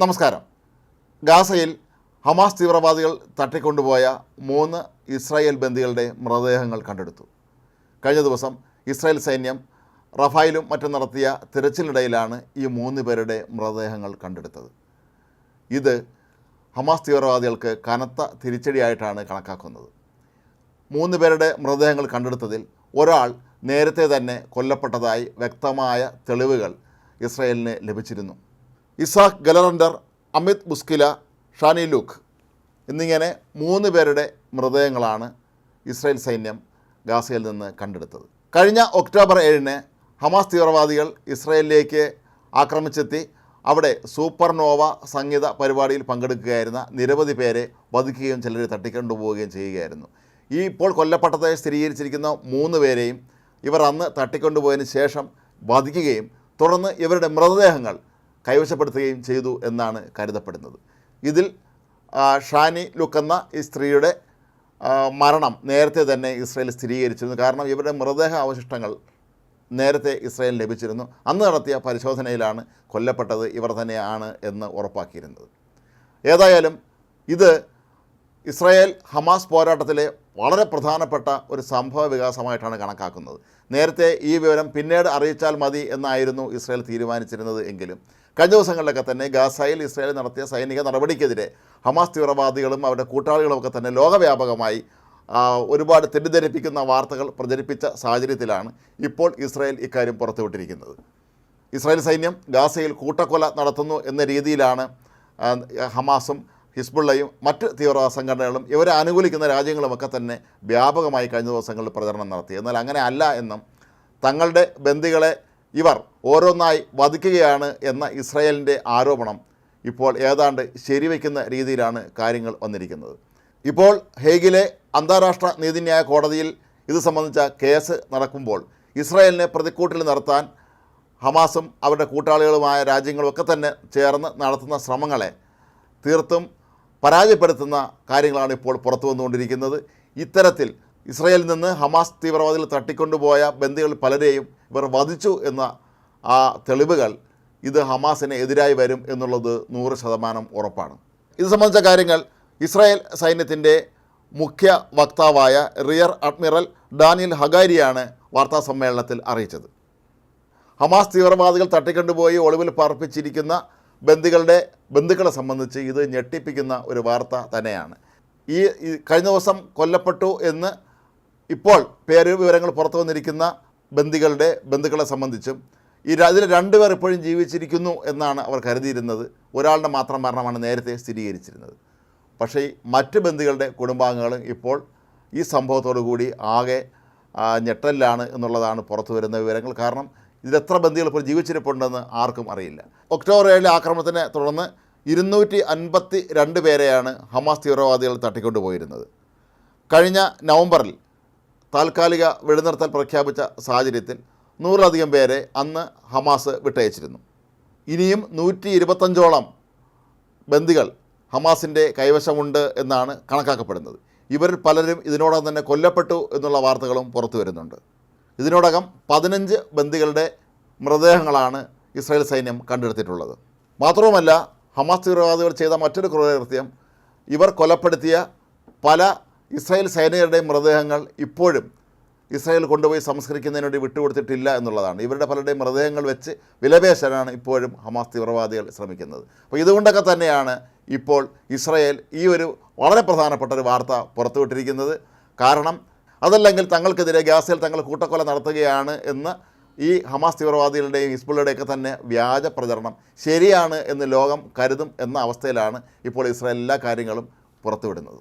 നമസ്കാരം. ഗാസയിൽ ഹമാസ് തീവ്രവാദികൾ തട്ടിക്കൊണ്ടുപോയ മൂന്ന് ഇസ്രായേൽ ബന്ദികളുടെ മൃതദേഹങ്ങൾ കണ്ടെടുത്തു. കഴിഞ്ഞ ദിവസം ഇസ്രായേൽ സൈന്യം റഫായിലും മറ്റും നടത്തിയ തിരച്ചിലിനിടയിലാണ് ഈ മൂന്ന് പേരുടെ മൃതദേഹങ്ങൾ കണ്ടെടുത്തത്. ഇത് ഹമാസ് തീവ്രവാദികൾക്ക് കനത്ത തിരിച്ചടിയായിട്ടാണ് കണക്കാക്കുന്നത്. മൂന്ന് പേരുടെ മൃതദേഹങ്ങൾ കണ്ടെടുത്തതിൽ ഒരാൾ നേരത്തെ തന്നെ കൊല്ലപ്പെട്ടതായി വ്യക്തമായ തെളിവുകൾ ഇസ്രായേലിന് ലഭിച്ചിരുന്നു. Itzik Gelerenter Amit Buskila Shani Louk എന്നിങ്ങനെ മൂന്ന് പേരുടെ മൃതദേഹങ്ങളാണ് ഇസ്രായേൽ സൈന്യം ഗാസയിൽ നിന്ന് കണ്ടെടുത്തത്. കഴിഞ്ഞ ഒക്ടോബർ ഏഴിന് ഹമാസ് തീവ്രവാദികൾ ഇസ്രായേലിലേക്ക് ആക്രമിച്ചെത്തി. അവിടെ സൂപ്പർനോവ സംഗീത പരിപാടിയിൽ പങ്കെടുക്കുകയായിരുന്ന നിരവധി പേരെ വധിക്കുകയും ചിലരെ തട്ടിക്കൊണ്ടുപോവുകയും ചെയ്യുകയായിരുന്നു. ഈ ഇപ്പോൾ കൊല്ലപ്പെട്ടതായി സ്ഥിരീകരിച്ചിരിക്കുന്ന മൂന്ന് പേരെയും ഇവർ അന്ന് തട്ടിക്കൊണ്ടുപോയതിന് ശേഷം വധിക്കുകയും തുടർന്ന് ഇവരുടെ മൃതദേഹങ്ങൾ കൈവശപ്പെടുത്തുകയും ചെയ്തു എന്നാണ് കരുതപ്പെടുന്നത്. ഇതിൽ ഷാനി ലുക്കെന്ന ഈ സ്ത്രീയുടെ മരണം നേരത്തെ തന്നെ ഇസ്രയേൽ സ്ഥിരീകരിച്ചിരുന്നു. കാരണം ഇവരുടെ മൃതദേഹ അവശിഷ്ടങ്ങൾ നേരത്തെ ഇസ്രയേൽ ലഭിച്ചിരുന്നു. അന്ന് നടത്തിയ പരിശോധനയിലാണ് കൊല്ലപ്പെട്ടത് ഇവർ തന്നെയാണ് എന്ന് ഉറപ്പാക്കിയിരുന്നത്. ഏതായാലും ഇത് ഇസ്രായേൽ ഹമാസ് പോരാട്ടത്തിലെ വളരെ പ്രധാനപ്പെട്ട ഒരു സംഭവ വികാസമായിട്ടാണ് കണക്കാക്കുന്നത്. നേരത്തെ ഈ വിവരം പിന്നീട് അറിയിച്ചാൽ മതി എന്നായിരുന്നു ഇസ്രായേൽ തീരുമാനിച്ചിരുന്നത് എങ്കിലും കഴിഞ്ഞ ദിവസങ്ങളിലൊക്കെ തന്നെ ഗാസയിൽ ഇസ്രായേൽ നടത്തിയ സൈനിക നടപടിക്കെതിരെ ഹമാസ് തീവ്രവാദികളും അവരുടെ കൂട്ടാളികളുമൊക്കെ തന്നെ ലോകവ്യാപകമായി ഒരുപാട് തെറ്റിദ്ധരിപ്പിക്കുന്ന വാർത്തകൾ പ്രചരിപ്പിച്ച സാഹചര്യത്തിലാണ് ഇപ്പോൾ ഇസ്രായേൽ ഇക്കാര്യം പുറത്തുവിട്ടിരിക്കുന്നത്. ഇസ്രായേൽ സൈന്യം ഗാസയിൽ കൂട്ടക്കൊല നടത്തുന്നു എന്ന രീതിയിലാണ് ഹമാസും ഹിസ്ബുള്ളയും മറ്റ് തീവ്രവാദ സംഘടനകളും ഇവരെ അനുകൂലിക്കുന്ന രാജ്യങ്ങളുമൊക്കെ തന്നെ വ്യാപകമായി കഴിഞ്ഞ ദിവസങ്ങളിൽ പ്രചരണം നടത്തി. എന്നാൽ അങ്ങനെ അല്ല എന്നും തങ്ങളുടെ ബന്ദികളെ ഇവർ ഓരോന്നായി വധിക്കുകയാണ് എന്ന ഇസ്രയേലിന്റെ ആരോപണം ഇപ്പോൾ ഏതാണ്ട് ശരിവയ്ക്കുന്ന രീതിയിലാണ് കാര്യങ്ങൾ വന്നിരിക്കുന്നത്. ഇപ്പോൾ ഹേഗിലെ അന്താരാഷ്ട്ര നീതിന്യായ കോടതിയിൽ ഇത് സംബന്ധിച്ച കേസ് നടക്കുമ്പോൾ ഇസ്രായേലിനെ പ്രതിക്കൂട്ടിൽ നിർത്താൻ ഹമാസും അവരുടെ കൂട്ടാളികളുമായ രാജ്യങ്ങളുമൊക്കെ തന്നെ ചേർന്ന് നടത്തുന്ന ശ്രമങ്ങളെ തീർത്തും പരാജയപ്പെടുത്തുന്ന കാര്യങ്ങളാണ് ഇപ്പോൾ പുറത്തു വന്നുകൊണ്ടിരിക്കുന്നത്. ഇത്തരത്തിൽ ഇസ്രയേലിൽ നിന്ന് ഹമാസ് തീവ്രവാദികൾ തട്ടിക്കൊണ്ടുപോയ ബന്ധികൾ പലരെയും ഇവർ വധിച്ചു എന്ന ആ തെളിവുകൾ ഇത് ഹമാസിന് എതിരായി വരും എന്നുള്ളത് നൂറ് ശതമാനം ഉറപ്പാണ്. ഇത് സംബന്ധിച്ച കാര്യങ്ങൾ ഇസ്രായേൽ സൈന്യത്തിന്റെ മുഖ്യ വക്താവായ റിയർ അഡ്മിറൽ ഡാനിയൽ ഹഗാരിയാണ് വാർത്താ സമ്മേളനത്തിൽ അറിയിച്ചത്. ഹമാസ് തീവ്രവാദികൾ തട്ടിക്കൊണ്ടുപോയി ഒളിവിൽ പാർപ്പിച്ചിരിക്കുന്ന ബന്ദികളുടെ ബന്ധുക്കളെ സംബന്ധിച്ച് ഇത് ഞെട്ടിപ്പിക്കുന്ന ഒരു വാർത്ത തന്നെയാണ്. ഈ കഴിഞ്ഞ ദിവസം കൊല്ലപ്പെട്ടു എന്ന് ഇപ്പോൾ പേര് വിവരങ്ങൾ പുറത്തു വന്നിരിക്കുന്ന ബന്ദികളുടെ ബന്ധുക്കളെ സംബന്ധിച്ചും ഈ അതിൽ രണ്ടുപേർ ഇപ്പോഴും ജീവിച്ചിരിക്കുന്നു എന്നാണ് അവർ കരുതിയിരുന്നത്. ഒരാളുടെ മാത്രം മരണമാണ് നേരത്തെ സ്ഥിരീകരിച്ചിരുന്നത്. പക്ഷേ മറ്റ് ബന്ധുക്കളുടെ കുടുംബാംഗങ്ങളും ഇപ്പോൾ ഈ സംഭവത്തോടു കൂടി ആകെ ഞെട്ടലിലാണ് എന്നുള്ളതാണ് പുറത്തു വരുന്ന വിവരങ്ങൾ. കാരണം ഇതിലെത്ര ബന്ദികൾ ഇപ്പോൾ ജീവിച്ചിരിപ്പുണ്ടെന്ന് ആർക്കും അറിയില്ല. ഒക്ടോബർ ഏഴിലെ ആക്രമണത്തിനെ തുടർന്ന് ഇരുന്നൂറ്റി അൻപത്തി രണ്ട് പേരെയാണ് ഹമാസ് തീവ്രവാദികൾ തട്ടിക്കൊണ്ടുപോയിരുന്നത്. കഴിഞ്ഞ നവംബറിൽ താൽക്കാലിക വെടിനിർത്തൽ പ്രഖ്യാപിച്ച സാഹചര്യത്തിൽ നൂറിലധികം പേരെ അന്ന് ഹമാസ് വിട്ടയച്ചിരുന്നു. ഇനിയും നൂറ്റി ഇരുപത്തഞ്ചോളം ബന്ദികൾ ഹമാസിന്റെ കൈവശമുണ്ട് എന്നാണ് കണക്കാക്കപ്പെടുന്നത്. ഇവരിൽ പലരും ഇതിനോടകം തന്നെ കൊല്ലപ്പെട്ടു എന്നുള്ള വാർത്തകളും പുറത്തു വരുന്നുണ്ട്. ഇതിനോടകം പതിനഞ്ച് ബന്ദികളുടെ മൃതദേഹങ്ങളാണ് ഇസ്രായേൽ സൈന്യം കണ്ടെടുത്തിട്ടുള്ളത്. മാത്രവുമല്ല ഹമാസ് തീവ്രവാദികൾ ചെയ്ത മറ്റൊരു ക്രൂരകൃത്യം ഇവർ കൊലപ്പെടുത്തിയ പല ഇസ്രായേൽ സൈനികരുടെയും മൃതദേഹങ്ങൾ ഇപ്പോഴും ഇസ്രായേൽ കൊണ്ടുപോയി സംസ്കരിക്കുന്നതിന് വേണ്ടി വിട്ടുകൊടുത്തിട്ടില്ല എന്നുള്ളതാണ്. ഇവരുടെ പലരുടെയും മൃതദേഹങ്ങൾ വെച്ച് വിലപേശാനാണ് ഇപ്പോഴും ഹമാസ് തീവ്രവാദികൾ ശ്രമിക്കുന്നത്. അപ്പോൾ ഇതുകൊണ്ടൊക്കെ തന്നെയാണ് ഇപ്പോൾ ഇസ്രായേൽ ഈ ഒരു വളരെ പ്രധാനപ്പെട്ട ഒരു വാർത്ത പുറത്തുവിട്ടിരിക്കുന്നത്. കാരണം അതല്ലെങ്കിൽ തങ്ങൾക്കെതിരെ ഗാസയിൽ തങ്ങൾ കൂട്ടക്കൊല നടത്തുകയാണ് എന്ന് ഈ ഹമാസ് തീവ്രവാദികളുടെയും ഹിസ്ബുള്ളയുടെയൊക്കെ തന്നെ വ്യാജ പ്രചരണം ശരിയാണ് എന്ന് ലോകം കരുതും എന്ന അവസ്ഥയിലാണ് ഇപ്പോൾ ഇസ്രായേൽ എല്ലാ കാര്യങ്ങളും പുറത്തുവിടുന്നത്.